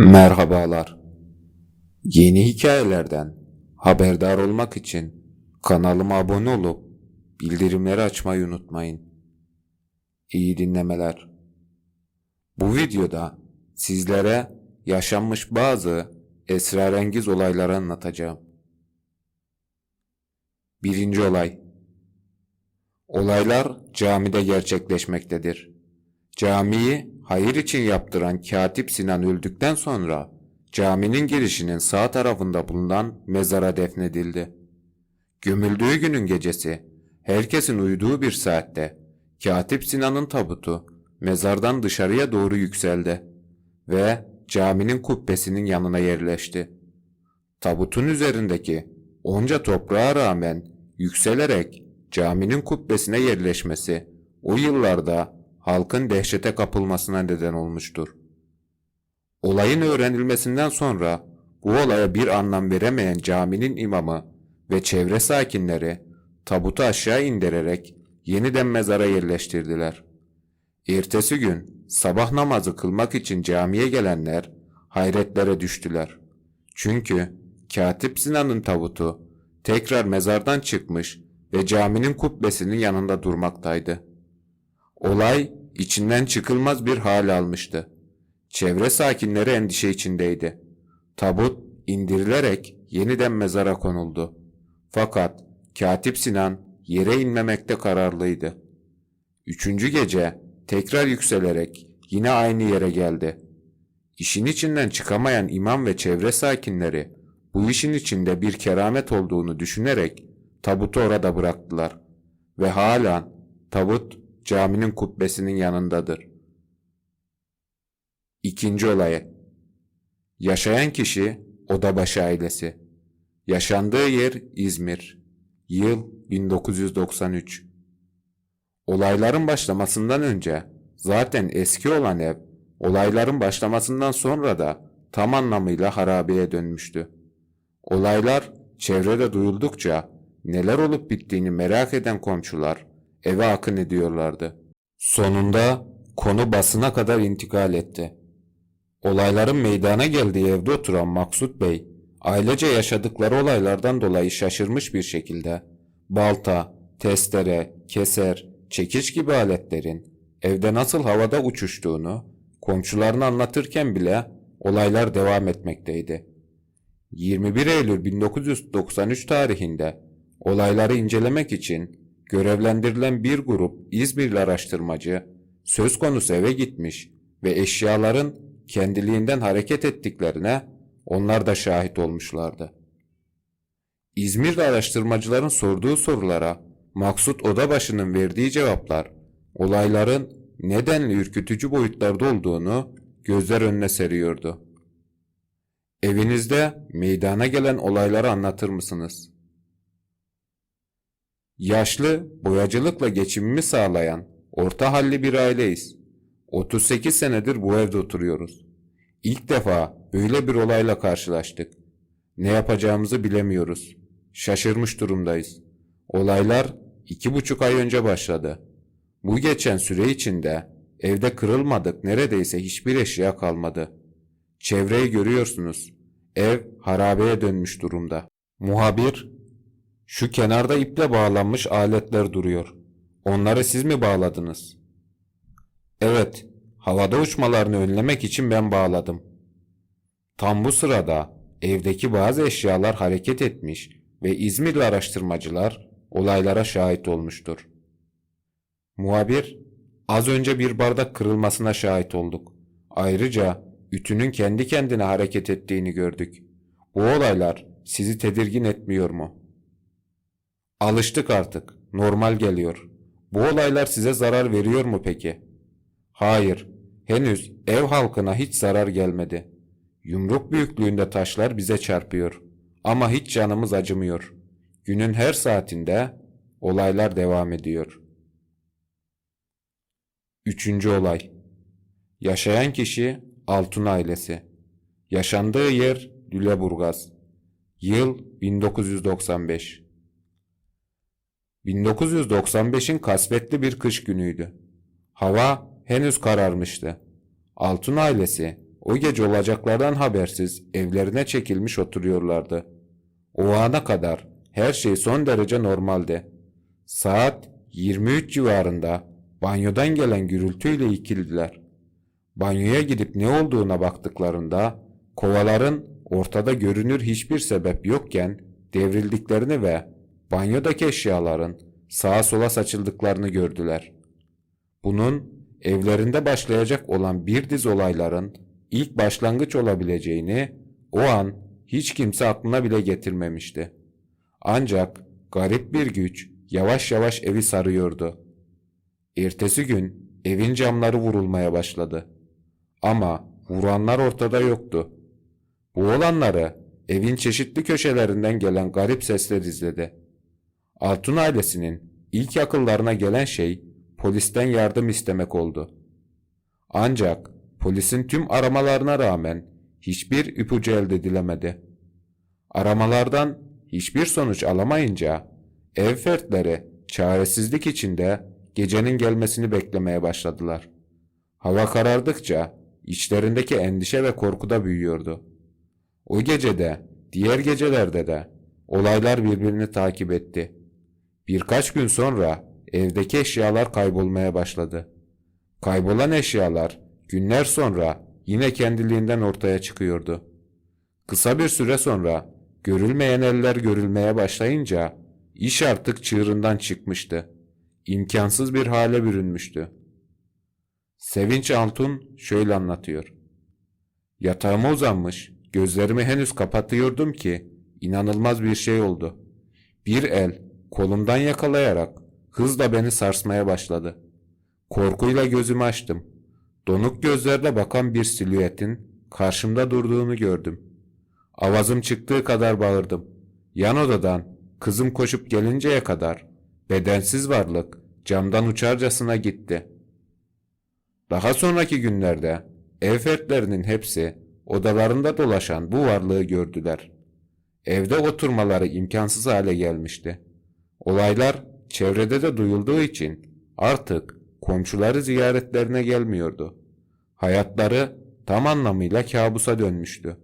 Merhabalar. Yeni hikayelerden haberdar olmak için kanalıma abone olup bildirimleri açmayı unutmayın. İyi dinlemeler. Bu videoda sizlere yaşanmış bazı esrarengiz olayları anlatacağım. Birinci olay. Olaylar camide gerçekleşmektedir. Camiyi hayır için yaptıran Katip Sinan öldükten sonra caminin girişinin sağ tarafında bulunan mezara defnedildi. Gömüldüğü günün gecesi herkesin uyuduğu bir saatte Katip Sinan'ın tabutu mezardan dışarıya doğru yükseldi ve caminin kubbesinin yanına yerleşti. Tabutun üzerindeki onca toprağa rağmen yükselerek caminin kubbesine yerleşmesi o yıllarda halkın dehşete kapılmasına neden olmuştur. Olayın öğrenilmesinden sonra bu olaya bir anlam veremeyen caminin imamı ve çevre sakinleri tabutu aşağı indirerek yeniden mezara yerleştirdiler. Ertesi gün sabah namazı kılmak için camiye gelenler hayretlere düştüler. Çünkü Katip Sinan'ın tabutu tekrar mezardan çıkmış ve caminin kubbesinin yanında durmaktaydı. Olay içinden çıkılmaz bir hal almıştı. Çevre sakinleri endişe içindeydi. Tabut indirilerek yeniden mezara konuldu. Fakat Katip Sinan yere inmemekte kararlıydı. Üçüncü gece tekrar yükselerek yine aynı yere geldi. İşin içinden çıkamayan imam ve çevre sakinleri bu işin içinde bir keramet olduğunu düşünerek tabutu orada bıraktılar. Ve hala tabut caminin kubbesinin yanındadır. İkinci olayı. Yaşayan kişi Odabaşı ailesi. Yaşandığı yer İzmir. Yıl 1993. Olayların başlamasından önce zaten eski olan ev olayların başlamasından sonra da tam anlamıyla harabeye dönmüştü. Olaylar çevrede duyuldukça neler olup bittiğini merak eden komşular eve akın ediyorlardı. Sonunda konu basına kadar intikal etti. Olayların meydana geldiği evde oturan Maksut Bey, ailece yaşadıkları olaylardan dolayı şaşırmış bir şekilde balta, testere, keser, çekiç gibi aletlerin evde nasıl havada uçuştuğunu komşularına anlatırken bile olaylar devam etmekteydi. 21 Eylül 1993 tarihinde olayları incelemek için görevlendirilen bir grup İzmirli araştırmacı söz konusu eve gitmiş ve eşyaların kendiliğinden hareket ettiklerine onlar da şahit olmuşlardı. İzmirli araştırmacıların sorduğu sorulara Maksut Odabaşı'nın verdiği cevaplar olayların nedenli ürkütücü boyutlarda olduğunu gözler önüne seriyordu. Evinizde meydana gelen olayları anlatır mısınız? Yaşlı, boyacılıkla geçimimi sağlayan, orta halli bir aileyiz. 38 senedir bu evde oturuyoruz. İlk defa böyle bir olayla karşılaştık. Ne yapacağımızı bilemiyoruz. Şaşırmış durumdayız. Olaylar iki buçuk ay önce başladı. Bu geçen süre içinde evde kırılmadık neredeyse hiçbir eşya kalmadı. Çevreyi görüyorsunuz. Ev harabeye dönmüş durumda. Muhabir, şu kenarda iple bağlanmış aletler duruyor. Onları siz mi bağladınız? Evet, havada uçmalarını önlemek için ben bağladım. Tam bu sırada evdeki bazı eşyalar hareket etmiş ve İzmirli araştırmacılar olaylara şahit olmuştur. Muhabir, az önce bir bardak kırılmasına şahit olduk. Ayrıca ütünün kendi kendine hareket ettiğini gördük. Bu olaylar sizi tedirgin etmiyor mu? Alıştık artık. Normal geliyor. Bu olaylar size zarar veriyor mu peki? Hayır. Henüz ev halkına hiç zarar gelmedi. Yumruk büyüklüğünde taşlar bize çarpıyor. Ama hiç canımız acımıyor. Günün her saatinde olaylar devam ediyor. Üçüncü olay. Yaşayan kişi Altun ailesi. Yaşandığı yer Lüleburgaz. Yıl 1995. 1995'in kasvetli bir kış günüydü. Hava henüz kararmıştı. Altun ailesi o gece olacaklardan habersiz evlerine çekilmiş oturuyorlardı. O ana kadar her şey son derece normaldi. Saat 23 civarında banyodan gelen gürültüyle ikildiler. Banyoya gidip ne olduğuna baktıklarında kovaların ortada görünür hiçbir sebep yokken devrildiklerini ve banyodaki eşyaların sağa sola saçıldıklarını gördüler. Bunun evlerinde başlayacak olan bir diz olayların ilk başlangıç olabileceğini o an hiç kimse aklına bile getirmemişti. Ancak garip bir güç yavaş yavaş evi sarıyordu. Ertesi gün evin camları vurulmaya başladı. Ama vuranlar ortada yoktu. Bu olanları evin çeşitli köşelerinden gelen garip sesler izledi. Altun ailesinin ilk akıllarına gelen şey polisten yardım istemek oldu. Ancak polisin tüm aramalarına rağmen hiçbir ipucu elde edilemedi. Aramalardan hiçbir sonuç alamayınca ev fertleri çaresizlik içinde gecenin gelmesini beklemeye başladılar. Hava karardıkça içlerindeki endişe ve korku da büyüyordu. O gecede, diğer gecelerde de olaylar birbirini takip etti. Birkaç gün sonra evdeki eşyalar kaybolmaya başladı. Kaybolan eşyalar günler sonra yine kendiliğinden ortaya çıkıyordu. Kısa bir süre sonra görülmeyen eller görülmeye başlayınca iş artık çığırından çıkmıştı. İmkansız bir hale bürünmüştü. Sevinç Altun şöyle anlatıyor. Yatağıma uzanmış, gözlerimi henüz kapatıyordum ki inanılmaz bir şey oldu. Bir el kolumdan yakalayarak hızla beni sarsmaya başladı. Korkuyla gözümü açtım. Donuk gözlerle bakan bir silüetin karşımda durduğunu gördüm. Avazım çıktığı kadar bağırdım. Yan odadan kızım koşup gelinceye kadar bedensiz varlık camdan uçarcasına gitti. Daha sonraki günlerde ev fertlerinin hepsi odalarında dolaşan bu varlığı gördüler. Evde oturmaları imkansız hale gelmişti. Olaylar çevrede de duyulduğu için artık komşuları ziyaretlerine gelmiyordu. Hayatları tam anlamıyla kabusa dönmüştü.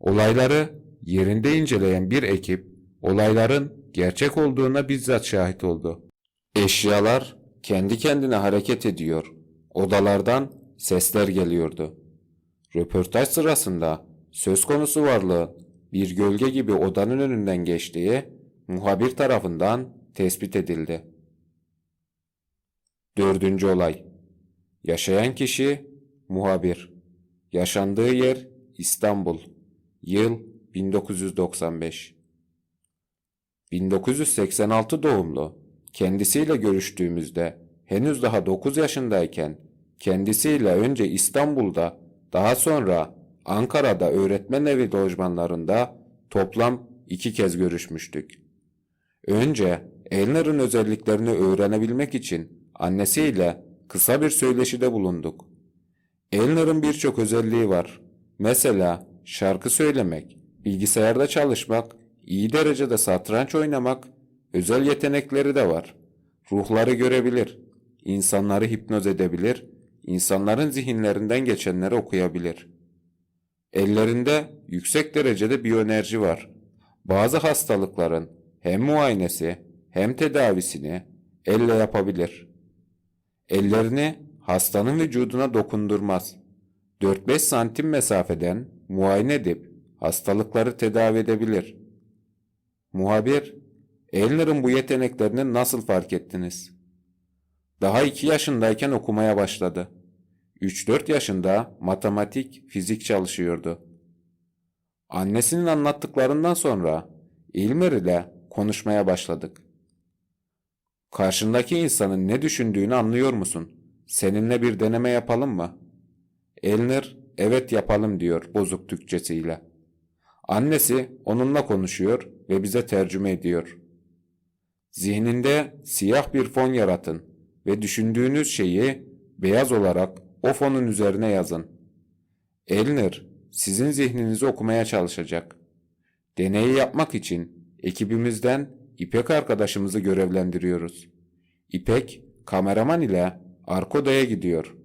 Olayları yerinde inceleyen bir ekip olayların gerçek olduğuna bizzat şahit oldu. Eşyalar kendi kendine hareket ediyor. Odalardan sesler geliyordu. Röportaj sırasında söz konusu varlığı bir gölge gibi odanın önünden geçtiği muhabir tarafından tespit edildi. Dördüncü olay. Yaşayan kişi muhabir. Yaşandığı yer İstanbul. Yıl 1995. 1986 doğumlu. Kendisiyle görüştüğümüzde henüz daha 9 yaşındayken kendisiyle önce İstanbul'da daha sonra Ankara'da öğretmen evi lojmanlarında toplam iki kez görüşmüştük. Önce Elner'ın özelliklerini öğrenebilmek için annesiyle kısa bir söyleşide bulunduk. Elner'ın birçok özelliği var. Mesela şarkı söylemek, bilgisayarda çalışmak, iyi derecede satranç oynamak, özel yetenekleri de var. Ruhları görebilir, insanları hipnoz edebilir, insanların zihinlerinden geçenleri okuyabilir. Ellerinde yüksek derecede biyoenerji var. Bazı hastalıkların hem muayenesi hem tedavisini elle yapabilir. Ellerini hastanın vücuduna dokundurmaz. 4-5 santim mesafeden muayene edip hastalıkları tedavi edebilir. Muhabir, Elner'ın bu yeteneklerini nasıl fark ettiniz? Daha 2 yaşındayken okumaya başladı. 3-4 yaşında matematik, fizik çalışıyordu. Annesinin anlattıklarından sonra İlmer ile konuşmaya başladık. Karşındaki insanın ne düşündüğünü anlıyor musun? Seninle bir deneme yapalım mı? Elner, evet yapalım diyor bozuk Türkçesiyle. Annesi onunla konuşuyor ve bize tercüme ediyor. Zihninde siyah bir fon yaratın ve düşündüğünüz şeyi beyaz olarak o fonun üzerine yazın. Elner sizin zihninizi okumaya çalışacak. Deneyi yapmak için ekibimizden İpek arkadaşımızı görevlendiriyoruz. İpek kameraman ile arka odaya gidiyor.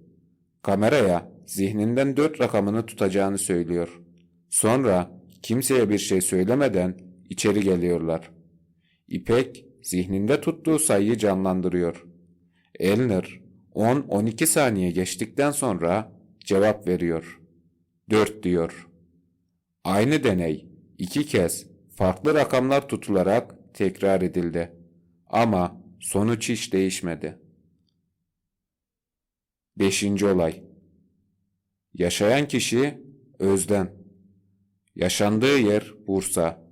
Kameraya zihninden dört rakamını tutacağını söylüyor. Sonra kimseye bir şey söylemeden içeri geliyorlar. İpek zihninde tuttuğu sayıyı canlandırıyor. Elner 10-12 saniye geçtikten sonra cevap veriyor. 4 diyor. Aynı deney iki kez farklı rakamlar tutularak tekrar edildi. Ama sonuç hiç değişmedi. Beşinci olay. Yaşayan kişi Özden. Yaşandığı yer Bursa.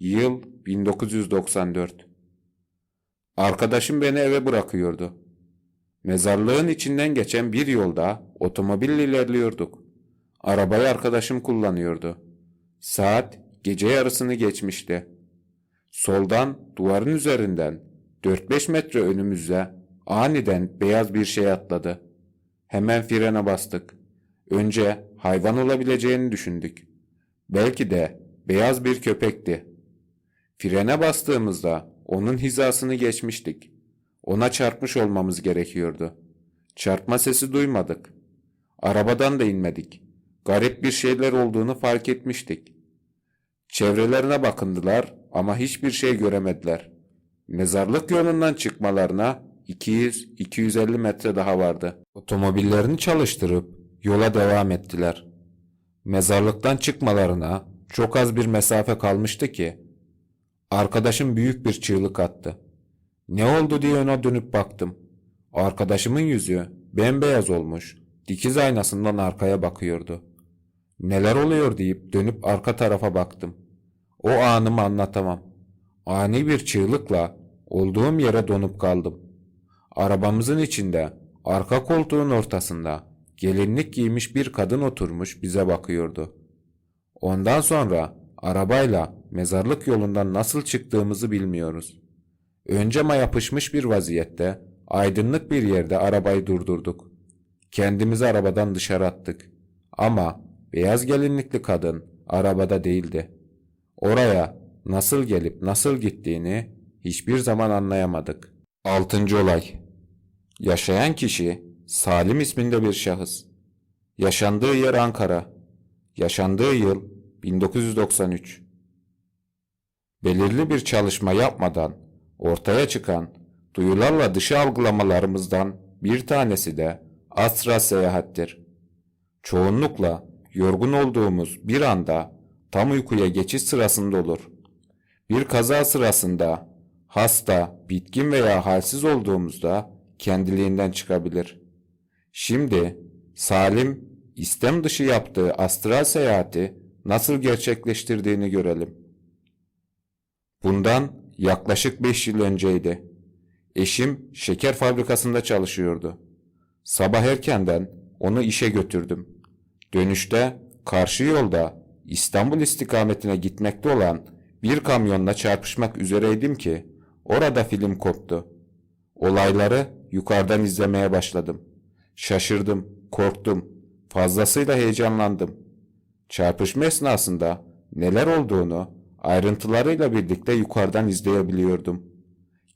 Yıl 1994. Arkadaşım beni eve bırakıyordu. Mezarlığın içinden geçen bir yolda otomobille ilerliyorduk. Arabayı arkadaşım kullanıyordu. Saat gece yarısını geçmişti. Soldan duvarın üzerinden 4-5 metre önümüzde aniden beyaz bir şey atladı. Hemen frene bastık. Önce hayvan olabileceğini düşündük. Belki de beyaz bir köpekti. Frene bastığımızda onun hizasını geçmiştik. Ona çarpmış olmamız gerekiyordu. Çarpma sesi duymadık. Arabadan da inmedik. Garip bir şeyler olduğunu fark etmiştik. Çevrelerine bakındılar ama hiçbir şey göremediler. Mezarlık yolundan çıkmalarına 200-250 metre daha vardı. Otomobillerini çalıştırıp yola devam ettiler. Mezarlıktan çıkmalarına çok az bir mesafe kalmıştı ki arkadaşım büyük bir çığlık attı. Ne oldu diye ona dönüp baktım. Arkadaşımın yüzü bembeyaz olmuş, dikiz aynasından arkaya bakıyordu. Neler oluyor deyip dönüp arka tarafa baktım. O anımı anlatamam. Ani bir çığlıkla olduğum yere donup kaldım. Arabamızın içinde, arka koltuğun ortasında gelinlik giymiş bir kadın oturmuş bize bakıyordu. Ondan sonra arabayla mezarlık yolundan nasıl çıktığımızı bilmiyoruz. Önce ma yapışmış bir vaziyette aydınlık bir yerde arabayı durdurduk. Kendimizi arabadan dışarı attık. Ama beyaz gelinlikli kadın arabada değildi. Oraya nasıl gelip nasıl gittiğini hiçbir zaman anlayamadık. Altıncı olay. Yaşayan kişi Salim isminde bir şahıs. Yaşandığı yer Ankara. Yaşandığı yıl 1993. Belirli bir çalışma yapmadan ortaya çıkan duyularla dışı algılamalarımızdan bir tanesi de asra seyahattir. Çoğunlukla yorgun olduğumuz bir anda tam uykuya geçiş sırasında olur. Bir kaza sırasında hasta, bitkin veya halsiz olduğumuzda kendiliğinden çıkabilir. Şimdi Salim istem dışı yaptığı astral seyahati nasıl gerçekleştirdiğini görelim. Bundan yaklaşık 5 yıl önceydi. Eşim şeker fabrikasında çalışıyordu. Sabah erkenden onu işe götürdüm. Dönüşte karşı yolda İstanbul istikametine gitmekte olan bir kamyonla çarpışmak üzereydim ki orada film koptu. Olayları yukarıdan izlemeye başladım. Şaşırdım, korktum, fazlasıyla heyecanlandım. Çarpışma esnasında neler olduğunu ayrıntılarıyla birlikte yukarıdan izleyebiliyordum.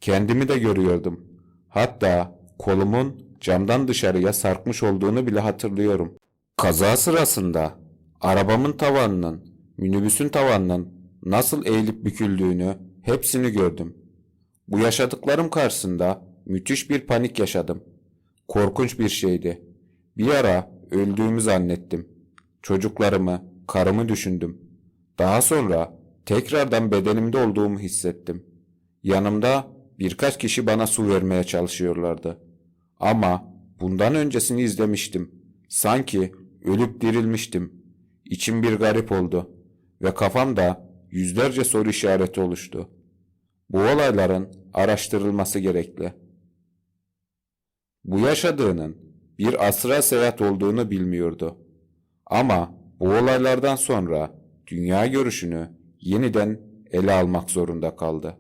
Kendimi de görüyordum. Hatta kolumun camdan dışarıya sarkmış olduğunu bile hatırlıyorum. Kaza sırasında arabamın tavanının, minibüsün tavanının nasıl eğilip büküldüğünü hepsini gördüm. Bu yaşadıklarım karşısında müthiş bir panik yaşadım. Korkunç bir şeydi. Bir ara öldüğümü zannettim. Çocuklarımı, karımı düşündüm. Daha sonra tekrardan bedenimde olduğumu hissettim. Yanımda birkaç kişi bana su vermeye çalışıyorlardı. Ama bundan öncesini izlemiştim. Sanki ölüp dirilmiştim. İçim bir garip oldu ve kafamda yüzlerce soru işareti oluştu. Bu olayların araştırılması gerekli. Bu yaşadığının bir asra seyahat olduğunu bilmiyordu. Ama bu olaylardan sonra dünya görüşünü yeniden ele almak zorunda kaldı.